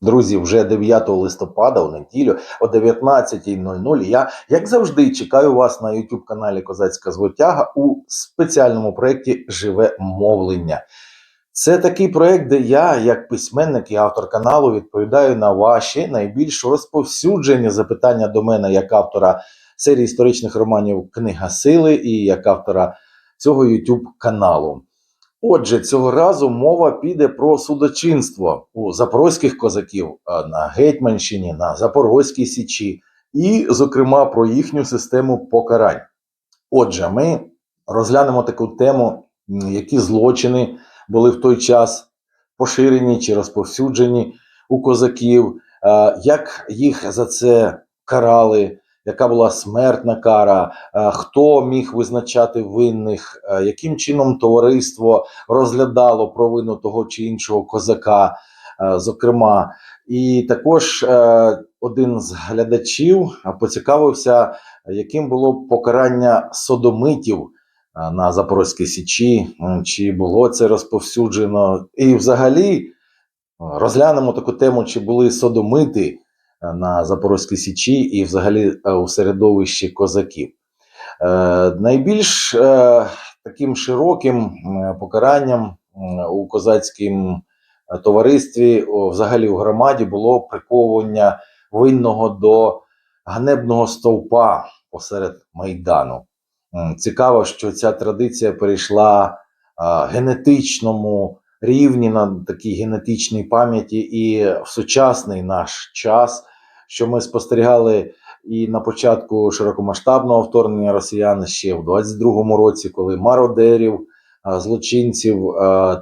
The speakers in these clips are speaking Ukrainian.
Друзі, вже 9 листопада у неділю о 19.00 я, як завжди, чекаю вас на youtube каналі Козацька Звитяга у спеціальному проєкті Живе мовлення. Це такий проєкт, де я, як письменник і автор каналу, відповідаю на ваші найбільш розповсюджені запитання до мене як автора серії історичних романів Книга Сили і як автора цього youtube каналу. Отже, цього разу мова піде про судочинство у запорозьких козаків на Гетьманщині, на Запорозькій Січі, і, зокрема, про їхню систему покарань. Отже, ми розглянемо таку тему, які злочини були в той час поширені чи розповсюджені у козаків, як їх за це карали, яка була смертна кара, е, хто міг визначати винних, е, яким чином товариство розглядало провину того чи іншого козака, е, зокрема. І також один з глядачів поцікавився, яким було покарання содомитів на Запорозькій Січі, чи було це розповсюджено. І взагалі розглянемо таку тему, чи були содомити на Запорозькій Січі і взагалі е, у середовищі козаків. Е, найбільш е, таким широким покаранням у козацькому е, товаристві, взагалі у громаді, було приковування винного до ганебного стовпа посеред майдану. Цікаво, що ця традиція перейшла генетичному рівні на такій генетичній пам'яті і в сучасний наш час, що ми спостерігали і на початку широкомасштабного вторгнення росіян ще в 22-му році, коли мародерів, злочинців,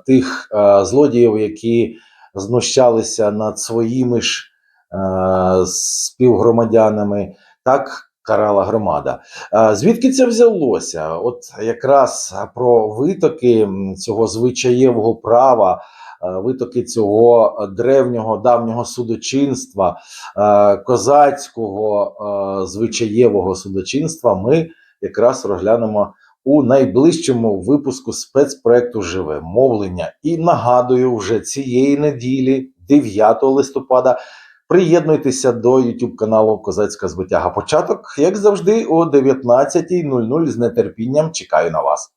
тих злодіїв, які знущалися над своїми ж е, співгромадянами, так карала громада. Звідки це взялося? От якраз про витоки цього звичаєвого права, витоки цього древнього давнього судочинства, козацького звичаєвого судочинства ми якраз розглянемо у найближчому випуску спецпроекту Живе мовлення. І нагадую, вже цієї неділі, 9 листопада, приєднуйтеся до YouTube каналу Козацька Звитяга. Початок, як завжди, о 19.00 з нетерпінням чекаю на вас.